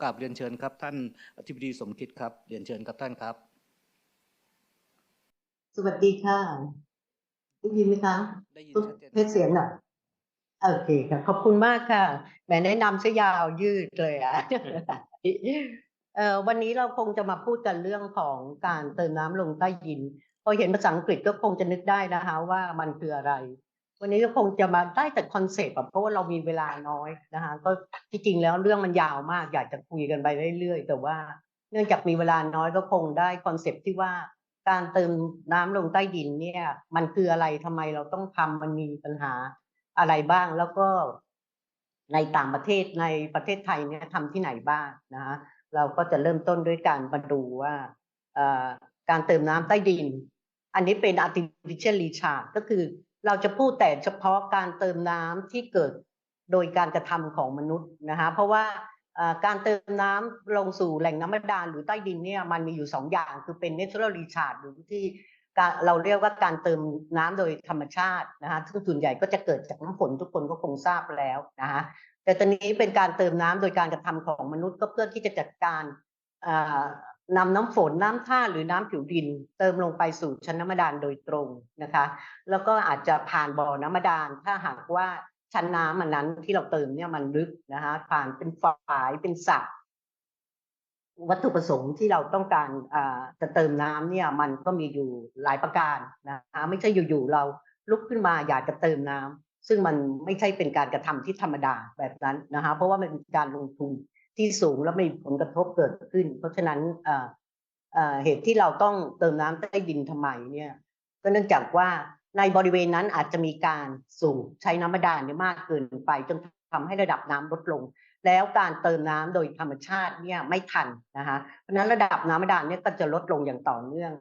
กราบเรียนเชิญครับ ท่านอธิบดีสมคิดครับ เรียนเชิญครับท่านครับ สวัสดีค่ะ ได้ยินไหมคะได้ยินต้องชัดเจนเพชรเสียงหน่อยโอเคค่ะขอบคุณมากค่ะแหมแนะนำซะยาวยืดเลยอะเอ่อวันนี้เราคงจะมาพูดกันเรื่องของการเติมน้ำลงใต้ดิน พอเห็นภาษาอังกฤษก็คงจะนึกได้นะคะว่ามันคืออะไร วันนี้ก็คงจะมาได้แต่คอนเซปต์อะเพราะว่าเรามีเวลาน้อยนะคะก็ที่จริงแล้วเรื่องมันยาวมาก อยากจะคุยกันไปเรื่อยๆ แต่ว่า เนื่องจากมีเวลาน้อยก็คงได้คอนเซปต์ที่ว่าการเติมน้ำลงใต้ดินเนี่ย มันคืออะไรทำไมเราต้องทำมันมีปัญหาอะไรบ้างแล้วก็ในต่างประเทศในประเทศไทยเนี่ยทำที่ไหนบ้างนะคะเราก็จะเริ่มต้นด้วยการมาดูว่าการเติมน้ำใต้ดิน อันนี้เป็น artificial recharge ก็คือ เราจะพูดแต่เฉพาะการเติมน้ำที่เกิดโดยการกระทำของมนุษย์นะคะเพราะว่าการเติมน้ำลงสู่แหล่งน้ำบาดาลหรือใต้ดินเนี่ยมันมีอยู่สองอย่างคือเป็น natural recharge หรือที่เราเรียกว่าการเติมน้ำโดยธรรมชาตินะคะซึ่งส่วนใหญ่ก็จะเกิดจากน้ำฝนทุกคนก็คงทราบแล้วนะคะแต่ตอนนี้เป็นการเติมน้ำโดยการกระทำของมนุษย์ก็เพื่อที่จะจัดการ นำน้ำฝนน้ำท่าหรือน้ำผิวดิน เติมลงไปสู่ชั้นน้ำบาดาลโดยตรงนะคะ แล้วก็อาจจะผ่านบ่อน้ำบาดาลถ้าหากว่าชั้นน้ำมันนั้นที่เราเติมเนี่ยมันลึกนะคะผ่านเป็นฝายเป็นสระวัตถุประสงค์ที่เราต้องการจะเติมน้ำเนี่ยมันก็มีอยู่หลายประการนะคะไม่ใช่อยู่ๆเราลุกขึ้นมาอยากจะเติมน้ำซึ่งมันไม่ใช่เป็นการกระทำที่ธรรมดาแบบนั้นนะคะเพราะว่ามันเป็นการลงทุน ที่สูงและไม่มีผลกระทบเกิดขึ้น เพราะฉะนั้นเเหตุที่เราต้องเติมน้ำใต้ดินทำไมเนี่ยก็เนื่องจากว่าในบริเวณนั้นอาจจะมีการสูบใช้น้ำบาดาลเนี่ยมากเกินไปจนทำให้ระดับน้ำลดลง แล้วการเติมน้ำโดยธรรมชาติเนี่ยไม่ทันนะคะเพราะฉะนั้นระดับน้ำบาดาลเนี่ยก็จะลดลงอย่างต่อเนื่อง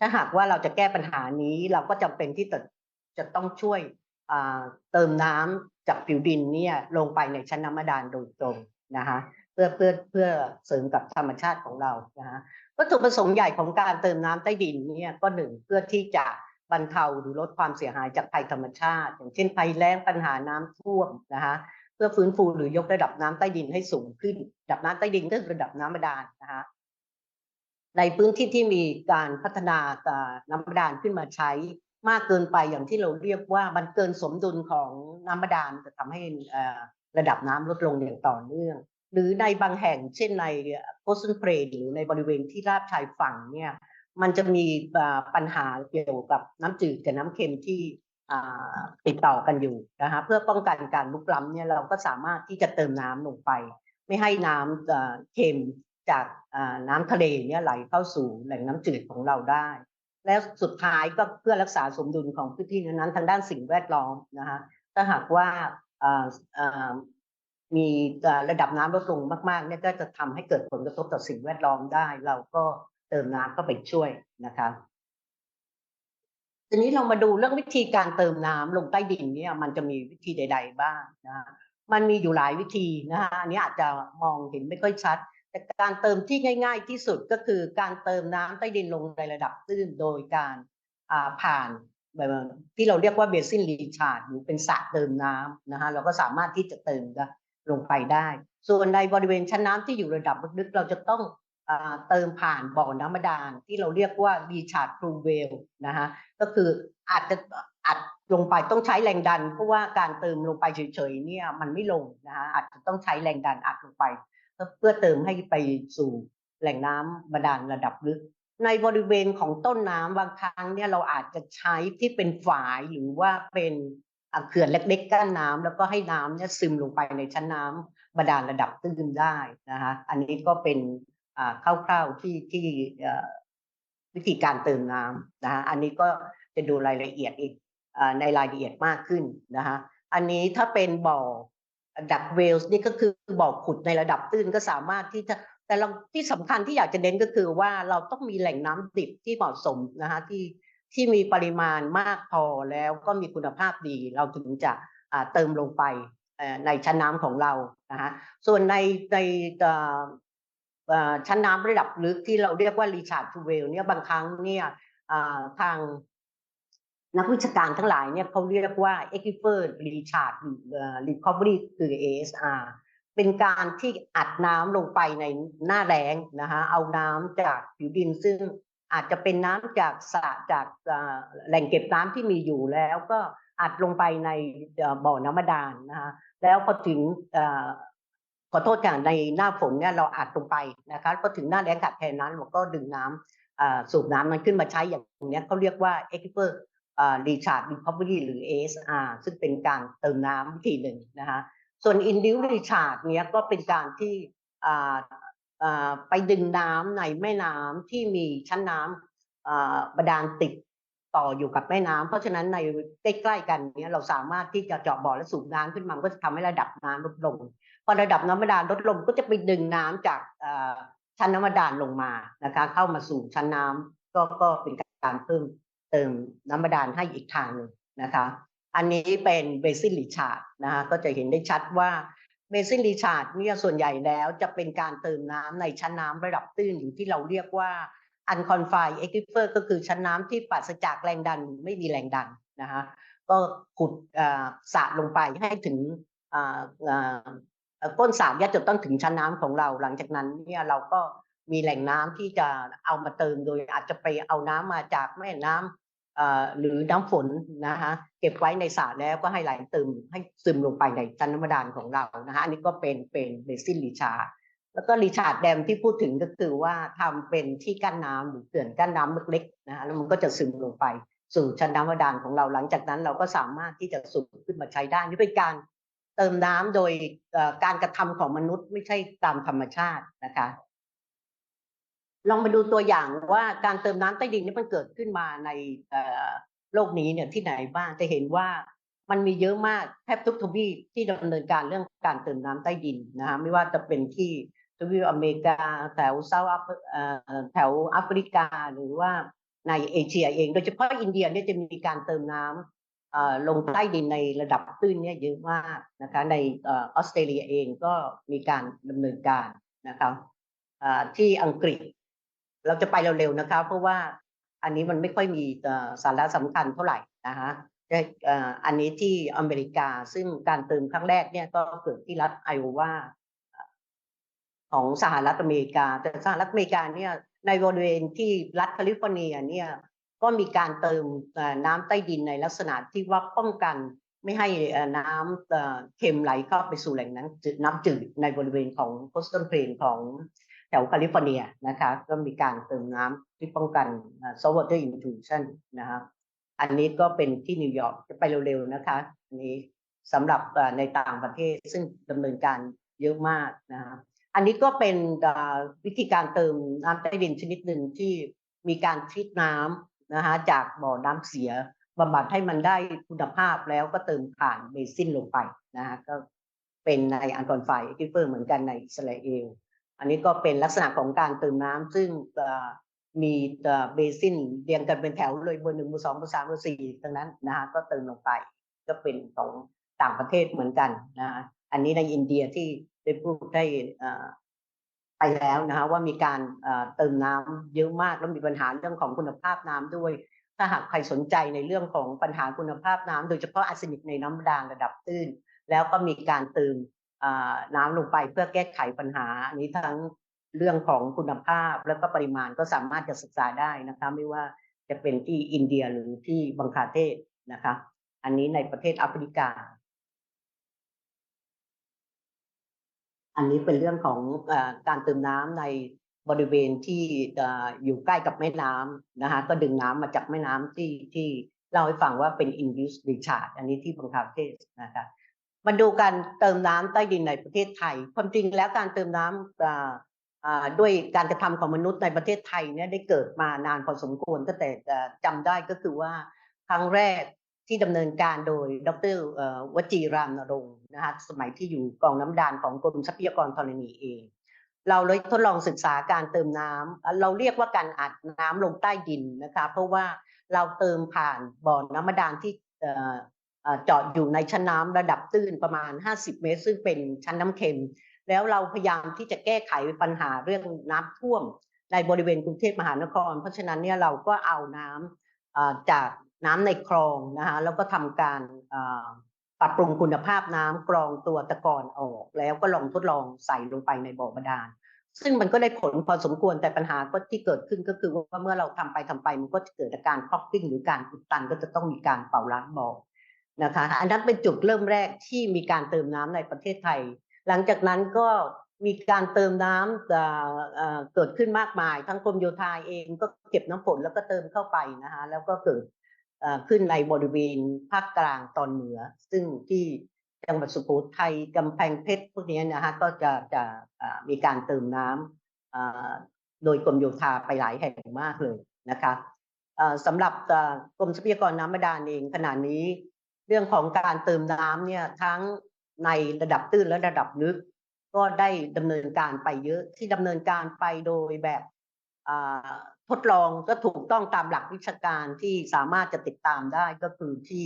ถ้าหากว่าเราจะแก้ปัญหานี้เราก็จำเป็นที่จะจะต้องช่วยเติมน้ำจากผิวดินเนี่ยลงไปในชั้นน้ำบาดาลโดยตรงนะคะ พื่อเพื่อเพื่อเสริมกับธรรมชาติของเรานะคะวัตถุประสงค์ใหญ่ของการเติมน้ำใต้ดินเนี่ยก็หนึ่งเพื่อที่จะบรรเทาหรือลดความเสียหายจากภัยธรรมชาติ อย่างเช่นภัยแล้งปัญหาน้ำท่วมนะคะเพื่อฟื้นฟูหรือยกระดับน้ำใต้ดินให้สูงขึ้นระดับน้ำใต้ดินก็คือระดับน้ำบาดาลนะคะในพื้นที่ที่มีการพัฒนาน้ำบาดาลขึ้นมาใช้มากเกินไปอย่างที่เราเรียกว่ามันเกินสมดุลของน้ำบาดาลจะทำให้ระดับน้ำลดลงอย่างต่อเนื่อง หรือในบางแห่งเช่นในโคสตันเพลนหรือในบริเวณที่ราบชายฝั่งเนี่ยมันจะมีปัญหาเกี่ยวกับน้ำจืดกับน้ำเค็มที่ติดต่อกันอยู่นะคะเพื่อป้องกันการลุกล้ำเนี่ยเราก็สามารถที่จะเติมน้ำลงไป ไม่ให้น้ำเค็มจากน้ำทะเลเนี่ยไหลเข้าสู่แหล่งน้ำจืดของเราได้ แล้วสุดท้ายก็เพื่อรักษาสมดุลของพื้นที่นั้นทางด้านสิ่งแวดล้อมนะคะถ้าหากว่า มีระดับน้ำลดลงมากๆเนี่ยก็จะทำให้เกิดผลกระทบต่อสิ่งแวดล้อมได้ เราก็เติมน้ำเข้าไปช่วยนะคะทีนี้เรามาดูเรื่องวิธีการเติมน้ำลงใต้ดินเนี่ยมันจะมีวิธีใด ๆ บ้างนะมันมีอยู่หลายวิธีนะคะอันนี้อาจจะมองเห็นไม่ค่อยชัด แต่การเติมที่ง่าย ๆ ที่สุดก็คือการเติมน้ำใต้ดินลงในระดับตื้นโดยการผ่านแบบที่เราเรียกว่าเบสินรีชาร์ดหรือเป็นสระเติมน้ำนะคะเราก็สามารถที่จะเติมได้ ลงไปได้ ส่วนในบริเวณชั้นน้ำที่อยู่ระดับลึกๆเราจะต้องอเติมผ่านบ่อน้ำบาดาลที่เราเรียกว่ารีชาร์ด r ูเวลนะคะก็คืออาจจะอัดลงไปต้องใช้แรงดัน เพราะว่าการเติมลงไปเฉยๆเนี่ยมันไม่ลงนะคะอาจจะต้องใช้แรงดันอัดลงไป เพื่อเติมให้ไปสู่แหล่งน้ำบาดาลระดับลึก ในบริเวณของต้นน้ำบางครั้งเนี่ยเราอาจจะใช้ที่เป็นฝายหรือว่าเป็น เขื่อนเล็กๆกั้นน้ำแล้วก็ให้น้ำเนี่ยซึมลงไปในชั้นน้ำบาดาลระดับตื้นได้นะคะอันนี้ก็เป็นคร่าวๆที่ที่วิธีการเติมน้ำนะคะอันนี้ก็จะดูรายละเอียดอีกในรายละเอียดมากขึ้นนะคะอันนี้ถ้าเป็นบ่อดักเวลส์นี่ก็คือบ่อขุดในระดับตื้นก็สามารถที่จะแต่เราที่สำคัญที่อยากจะเน้นก็คือว่าเราต้องมีแหล่งน้ำดิบที่เหมาะสมนะคะที่ ที่มีปริมาณมากพอแล้วก็มีคุณภาพดี เราถึงจะเติมลงไปในชั้นน้ำของเรานะคะส่วนในในชั้นน้ำระดับลึกที่เราเรียกว่ารีชาร์ดทูเวลเนี่ยบางครั้งเนี่ยทางนักวิชาการทั้งหลายเนี่ยเขาเรียกว่า Aquifer Recharge Recovery คือ ASR เป็นการที่อัดน้ำลงไปในหน้าแล้งนะคะเอาน้ำจากผิวดินซึ่ง อาจจะเป็นน้ำจากสระจากแหล่งเก็บน้ำที่มีอยู่แล้วก็อัดลงไปในบ่อน้ำบาดาลนะคะแล้วพอถึงอขอโทษค่ะในหน้าฝนเนี่ยเราอัดลงไปนะคะพอถึงหน้าแล้งขาดแคลนนั้นเราก็ดึงน้ำอ่าสูบน้ำมันขึ้นมาใช้อย่างนี้เขาเรียกว่า e q u i p e r อ่า recharge recovery หรือ ASR ซึ่งเป็นการเติมน้ำวิธีหนึ่งนะคะส่วน induce recharge เนี้ยก็เป็นการที่ ไปดึงน้ำในแม่น้ำที่มีชั้นน้ำอ่าบาดาลติดต่ออยู่กับแม่น้ำเพราะฉะนั้นในใกล้ๆกันเนี้ยเราสามารถที่จะเจาะบ่อและสูบน้ำขึ้นมาก็จะทำให้ระดับน้ำลดลงพอระดับน้ำบาดาลลดลงก็จะไปดึงน้ำจากชั้นน้ำบาดาลลงมานะคะเข้ามาสู่ชั้นน้ำก็ก็เป็นการเพิ่มเติมน้ำบาดาลให้อีกทางหนึ่งนะคะ อันนี้เป็นเบซิลลิชาร์ดนะคะก็จะเห็นได้ชัดว่า เบซิลลิชาร์ดเนี่ยส่วนใหญ่แล้วจะเป็นการเติมน้ำในชั้นน้ำระดับตื้นอยู่ที่เราเรียกว่า unconfined aquifer ก็คือชั้นน้ำที่ปราศจากแรงดันไม่มีแรงดันนะคะก็ขุดอ่อสระลงไปให้ถึงอ่าอ่าก้นสระเนี่ยจะต้องถึงชั้นน้ำของเรา หลังจากนั้นเนี่ยเราก็มีแหล่งน้ำที่จะเอามาเติมโดยอาจจะไปเอาน้ำมาจากแม่น้ำ หรือน้ำฝนนะคะเก็บไว้ในสระแล้วก็ให้ไหลติมให้ซึมลงไปในชั้นน้ำดาลของเรานะคะอันนี้ก็เป็นเป็นเบซินรีชาร์ดแล้วก็รีชาร์ดแดมที่พูดถึงก็คือว่าทำเป็นที่กั้นน้ำหรือเขื่อนกั้นน้ำเล็กๆนะคะแล้วมันก็จะซึมลงไปสู่ชั้นน้ำดาลของเราหลังจากนั้นเราก็สามารถที่จะสูบขึ้นมาใช้ได้นี่เป็นการเติมน้ำโดยการกระทำของมนุษย์ไม่ใช่ตามธรรมชาตินะคะ ลองมาดูตัวอย่างว่าการเติมน้ำใต้ดินนี่มันเกิดขึ้นมาในโลกนี้เนี่ยที่ไหนบ้างจะเห็นว่ามันมีเยอะมากแทบทุกทวีปที่ดำเนินการเรื่องการเติมน้ำใต้ดินนะคะไม่ว่าจะเป็นที่ทวีปอเมริกาแถวเซาท์แอฟเอ่อแถวแอฟริกาหรือว่าในเอเชียเอง โดยเฉพาะอินเดียเนี่ยจะมีการเติมน้ำเอ่อลงใต้ดินในระดับตื้นเนี่ยเยอะมากนะคะในออสเตรเลียเองก็มีการดำเนินการนะคะอ่าที่อังกฤษ เราจะไปเร็วๆนะคะเพราะว่าอันนี้มันไม่ค่อยมีสาระสำคัญเท่าไหร่นะคะอันนี้ที่อเมริกาซึ่งการเติมครั้งแรกเนี่ยก็เกิดที่รัฐไอโอวาของสหรัฐอเมริกา แต่สหรัฐอเมริกาเนี่ยในบริเวณที่รัฐแคลิฟอร์เนียเนี่ยก็มีการเติมน้ำใต้ดินในลักษณะที่ว่าป้องกันไม่ให้น้ำเค็มไหลเข้าไปสู่แหล่งน้ำจืดในบริเวณของโคสตัลเพลนของ แถวแคลิฟอร์เนียนะคะก็มีการเติมน้ำที่ป้องกันซอฟต์วอเตอร์อินทูชันนะคะอันนี้ก็เป็นที่นิวยอร์กจะไปเร็วๆนะคะอันนี้สำหรับในต่างประเทศซึ่งดำเนินการเยอะมากนะคะอันนี้ก็เป็นวิธีการเติมน้ำใต้ดินชนิดหนึ่งที่มีการทรีตน้ำนะคะจากบ่อน้ำเสียบำบัดให้มันได้คุณภาพแล้วก็เติมผ่านเบซินลงไปนะคะก็เป็นในอันกอนไฟเอกิเฟอร์เหมือนกันในอิสราเอล อันนี้ก็เป็นลักษณะของการเติมน้ำซึ่งมีเบซินเรียงกันเป็นแถวเลยเบอร์หนึ่งเบอร์สองเบอร์สามเบอร์สี่ทั้งนั้นนะคะก็เติมลงไป ก็เป็นของต่างประเทศเหมือนกันนะคะอันนี้ในอินเดียที่ได้พูดได้ไปแล้วนะคะว่ามีการเติมน้ำเยอะมากแล้วมีปัญหาเรื่องของคุณภาพน้ำด้วย ถ้าหากใครสนใจในเรื่องของปัญหาคุณภาพน้ำโดยเฉพาะอาร์เซนิกในน้ำบาดาลระดับตื้น แล้วก็มีการเติม น้ำลงไปเพื่อแก้ไขปัญหาอันนี้ทั้งเรื่องของคุณภาพแล้วก็ปริมาณก็สามารถจะศึกษาได้นะคะไม่ว่าจะเป็นที่อินเดียหรือที่บังคลาเทศนะคะ อันนี้ในประเทศแอฟริกา อันนี้เป็นเรื่องของอการเติมน้ำในบริเวณที่อยู่ใกล้กับแม่น้ำนะคะก็ดึงน้ำมาจากแม่น้ำที่ที่เล่าให้ฟังว่าเป็น induced recharge อันนี้ที่บังคลาเทศนะคะ มาดูการเติมน้ำใต้ดินในประเทศไทย ความจริงแล้วการเติมน้ำอ่าด้วยการกระทำของมนุษย์ในประเทศไทยเนี่ยได้เกิดมานานพอสมควรตั้งแต่เอ่อจำได้ก็คือว่าครั้งแรกที่ดำเนินการโดยดรวจีรามนรงค์นะคะสมัยที่อยู่กองน้ำดานของกรมทรัพยากรธรณีเอง เราเลยทดลองศึกษาการเติมน้ำเอ่อเราเรียกว่าการอัดน้ำลงใต้ดินนะคะเพราะว่าเราเติมผ่านบ่อน้ำบาดาลที่ เอ่อเอ่อเจาะอยู่ในชั้นน้ำระดับตื้นประมาณ 50 เมตร ซึ่งเป็นชั้นน้ำเค็ม แล้วเราพยายามที่จะแก้ไขปัญหาเรื่องน้ำท่วม ในบริเวณกรุงเทพมหานคร เพราะฉะนั้นเนี่ยเราก็เอาน้ำเอ่อจากน้ำในคลองนะคะแล้วก็ทำการปรับปรุงคุณภาพน้ำกรองตัวตะกอนออก แล้วก็ลองทดลองใส่ลงไปในบ่อบาดาลซึ่งมันก็ได้ผลพอสมควรแต่ปัญหาก็ที่เกิดขึ้นก็คือว่าเมื่อเราทำไปทำไปมันก็จะเกิดอาการคลอกกิ้งหรือการอุดตันก็จะต้องมีการเป่าล้างบ่อ นะคะอันนั้นเป็นจุดเริ่มแรกที่มีการเติมน้ำในประเทศไทย หลังจากนั้นก็มีการเติมน้ำเอ่อเกิดขึ้นมากมาย ทั้งกรมโยธาเองก็เก็บน้ำฝนแล้วก็เติมเข้าไปนะคะแล้วก็เกิดขึ้นในบริเวณภาคกลางตอนเหนือ ซึ่งที่จังหวัดสุโขทัยกำแพงเพชรพวกนี้นะคะก็จะจะมีการเติมน้ำโดยกรมโยธาไปหลายแห่งมากเลยนะคะสำหรับกรมทรัพยากรน้ำบาดาลเองขณะนี้ เรื่องของการเติมน้ำเนี่ยทั้งในระดับตื้นและระดับลึก ก็ได้ดำเนินการไปเยอะที่ดำเนินการไปโดยแบบทดลองก็ถูกต้องตามหลักวิชาการที่สามารถจะติดตามได้ก็คือที่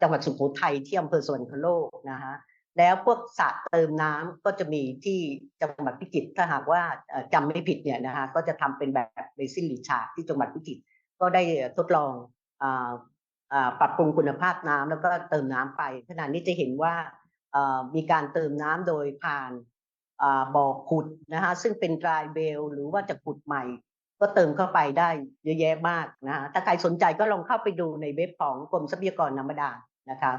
จังหวัดสุโขทัยที่อำเภอสวรรคโลกนะฮะแล้วพวกสระเติมน้ำก็จะมีที่จังหวัดพิจิตรถ้าหากว่าเอ่อจำไม่ผิดเนี่ยนะฮะก็จะทำเป็นแบบเบซินลิชาที่จังหวัดพิจิตรก็ได้ทดลองอ ปรับปรุงคุณภาพน้ำแล้วก็เติมน้ำไป ขณะนี้จะเห็นว่ามีการเติมน้ำโดยผ่านบ่อขุดนะคะซึ่งเป็น dry well หรือว่าจะขุดใหม่ ก็เติมเข้าไปได้เยอะแยะมากนะคะถ้าใครสนใจก็ลองเข้าไปดูในเว็บของกรมทรัพยากรน้ำบาดาลนะคะ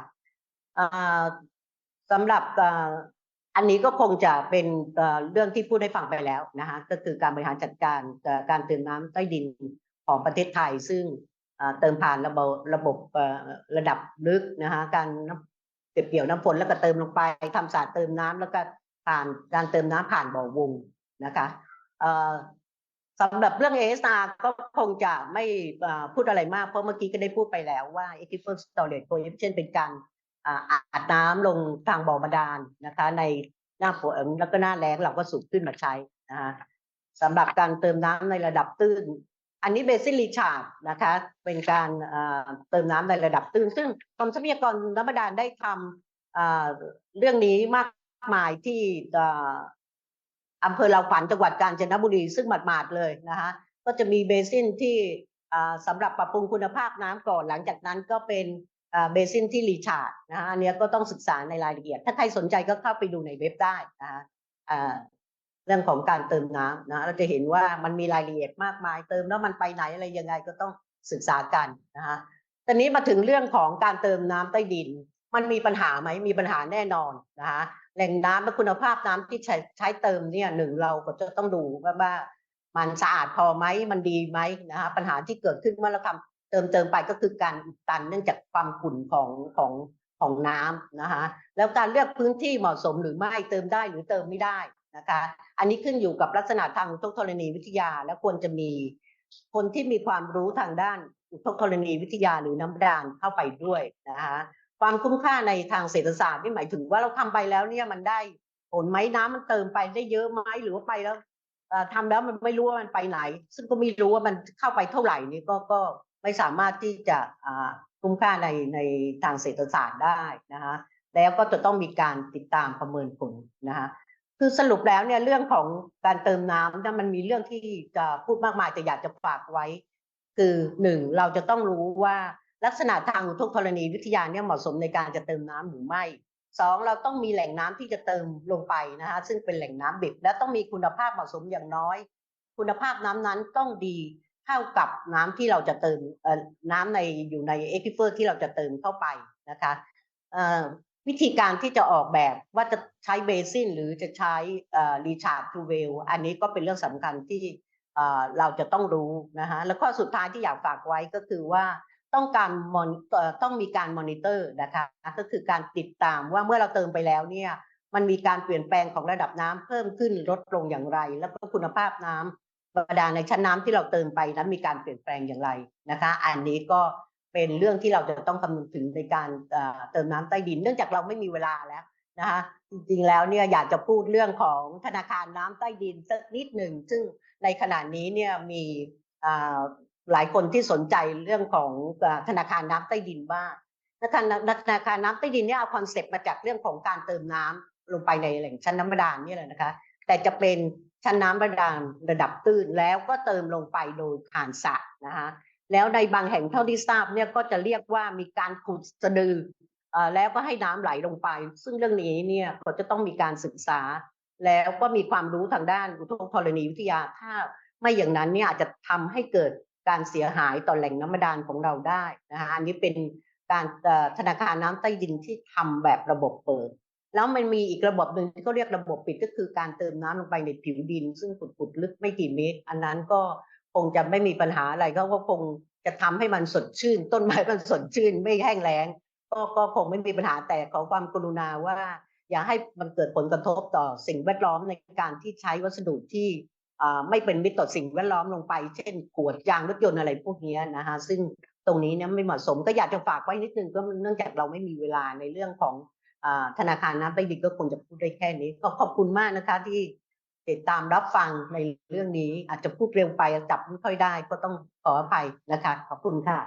สำหรับอันนี้ก็คงจะเป็นเรื่องที่พูดให้ฟังไปแล้วนะคะก็คือการบริหารจัดการการเติมน้ำใต้ดินของประเทศไทย ซึ่ง เติมผ่านระบบระบบระดับลึกนะคะการเก็บเกี่ยวน้ำฝนแล้วก็เติมลงไปทำสาดเติมน้ำแล้วก็ผ่านการเติมน้ำผ่านบ่อวงนะคะสำหรับเรื่อง ASR ก็คงจะไม่พูดอะไรมาก เพราะเมื่อกี้ก็ได้พูดไปแล้วว่า Aquifer Storage Coefficient เป็นการอัดน้ำลงทางบ่อบาดาลนะคะ ในหน้าฝนแล้วก็หน้าแล้งเราก็สูบขึ้นมาใช้นะคะสำหรับการเติมน้ำในระดับตื้น อันนี้เบสิล r ชาร์ดนะคะ เป็นการเติมน้ำในระดับตื้น ซึ่งกรมทรัพยากรน้ำบาดาลได้ทำเรื่องนี้มากมายที่อำเภอลาวขวัญจังหวัดกาญจนบุรี ซึ่งหมาดๆเลยนะคะก็จะมีเบสินที่สำหรับปรับปรุงคุณภาพน้ำก่อน หลังจากนั้นก็เป็นเบสินที่รีชาร์ดนะคะอันเนี้ยก็ต้องศึกษาในรายละเอียด ถ้าใครสนใจก็เข้าไปดูในเว็บได้นะคะ เรื่องของการเติมน้ำนะเราจะเห็นว่ามันมีรายละเอียดมากมาย เติมแล้วมันไปไหนอะไรยังไงก็ต้องศึกษากันนะคะตอนนี้มาถึงเรื่องของการเติมน้ำใต้ดิน มันมีปัญหาไหมมีปัญหาแน่นอนนะคะแหล่งน้ำและคุณภาพน้ำที่ใช้ใช้เติมเนี่ยหนึ่งเราก็จะต้องดูว่าว่ามันสะอาดพอไหมมันดีไหมนะคะปัญหาที่เกิดขึ้นเมื่อเราทำเติมเติมไปก็คือการอุดตันเนื่องจากความขุ่นของของของน้ำนะคะแล้วการเลือกพื้นที่เหมาะสมหรือไม่เติมได้หรือเติมไม่ได้ นะคะ อันนี้ขึ้นอยู่กับลักษณะทางอุทกธรณีวิทยาและควรจะมีคนที่มีความรู้ทางด้านอุทกธรณีวิทยาหรือน้ำบาดาลเข้าไปด้วยนะคะความคุ้มค่าในทางเศรษฐศาสตร์นี่หมายถึงว่าเราทำไปแล้วเนี่ยมันได้ผลไหมน้ำมันเติมไปได้เยอะไหมหรือว่าไปแล้วเอ่อทำแล้วมันไม่รู้ว่ามันไปไหน ซึ่งก็ไม่รู้ว่ามันเข้าไปเท่าไหร่นี่ก็ก็ไม่สามารถที่จะคุ้มค่าในในทางเศรษฐศาสตร์ได้นะคะแล้วก็จะต้องมีการติดตามประเมินผลนะคะ คือสรุปแล้วเนี่ยเรื่องของการเติมน้ำเนี่ยมันมีเรื่องที่จะพูดมากมายแต่อยากจะฝากไว้ คือหนึ่งเราจะต้องรู้ว่าลักษณะทางอุทกธรณีวิทยาเนี่ยเหมาะสมในการจะเติมน้ำหรือไม่สองเราต้องมีแหล่งน้ำที่จะเติมลงไปนะคะซึ่งเป็นแหล่งน้ำดิบและต้องมีคุณภาพเหมาะสมอย่างน้อย คุณภาพน้ำนั้นต้องดีเท่ากับน้ำที่เราจะเติมเอ่อน้ำในอยู่ในเอคิเฟอร์ที่เราจะเติมเข้าไปนะคะ วิธีการที่จะออกแบบว่าจะใช้เบซินหรือจะใช้รีชาร์ดทูเวลอันนี้ก็เป็นเรื่องสำคัญที่เราจะต้องรู้นะคะแล้วข้อสุดท้ายที่อยากฝากไว้ก็คือว่าต้องการมอนต้องมีการมอนิเตอร์นะคะก็คือการติดตามว่าเมื่อเราเติมไปแล้วเนี่ยมันมีการเปลี่ยนแปลงของระดับน้ำเพิ่มขึ้นลดลงอย่างไร แล้วก็คุณภาพน้ำบาดาลในชั้นน้ำที่เราเติมไปนั้นมีการเปลี่ยนแปลงอย่างไรนะคะ อันนี้ก็ เป็นเรื่องที่เราจะต้องคำนึงถึงในการเติมน้ำใต้ดิน เนื่องจากเราไม่มีเวลาแล้วนะคะจริงๆแล้วเนี่ยอยากจะพูดเรื่องของธนาคารน้ำใต้ดินสักนิดหนึ่ง ซึ่งในขณะนี้เนี่ยมีหลายคนที่สนใจเรื่องของธนาคารน้ำใต้ดินบ้างธนาคารธนาคารน้ำใต้ดินเนี่ยเอาคอนเซปต์มาจากเรื่องของการเติมน้ำลงไปในแหล่งชั้นน้ำบาดาลนี่แหละนะคะ แต่จะเป็นชั้นน้ำบาดาลระดับตื้นแล้วก็เติมลงไปโดยผ่านสระนะคะ แล้วในบางแห่งเท่าที่ทราบเนี่ยก็จะเรียกว่ามีการขุดสะดือแล้วก็ให้น้ำไหลลงไป ซึ่งเรื่องนี้เนี่ยก็จะต้องมีการศึกษา แล้วก็มีความรู้ทางด้านอุทกธรณีวิทยาถ้าไม่อย่างนั้นเนี่ยอาจจะทำให้เกิดการเสียหายต่อแหล่งน้ำบาดาลของเราได้นะคะอันนี้เป็นการธนาคารน้ำใต้ดินที่ทำแบบระบบเปิด แล้วมันมีอีกระบบหนึ่งที่เขาเรียกระบบปิดก็คือการเติมน้ำลงไปในผิวดิน ซึ่งขุดๆลึกไม่กี่เมตร อันนั้นก็ คงจะไม่มีปัญหาอะไรเขาก็คงจะทำให้มันสดชื่น ต้นไม้มันสดชื่น ไม่แห้งแล้งก็ก็คงไม่มีปัญหาแต่ขอความกรุณาว่า อย่าให้มันเกิดผลกระทบต่อสิ่งแวดล้อมในการที่ใช้วัสดุที่อ่าไม่เป็นมิตรต่อสิ่งแวดล้อมลงไป เช่นขวดยางรถยนต์อะไรพวกนี้นะคะซึ่งตรงนี้เนี่ยไม่เหมาะสมก็อยากจะฝากไว้นิดนึงก็เนื่องจากเราไม่มีเวลาในเรื่องของอ่าธนาคารน้ำใต้ดินก็คงจะพูดได้แค่นี้ก็ขอบคุณมากนะคะที่ ติดตามรับฟังในเรื่องนี้อาจจะพูดเร็วไปจับไม่ค่อยได้ก็ต้องขออภัยนะคะ ขอบคุณค่ะ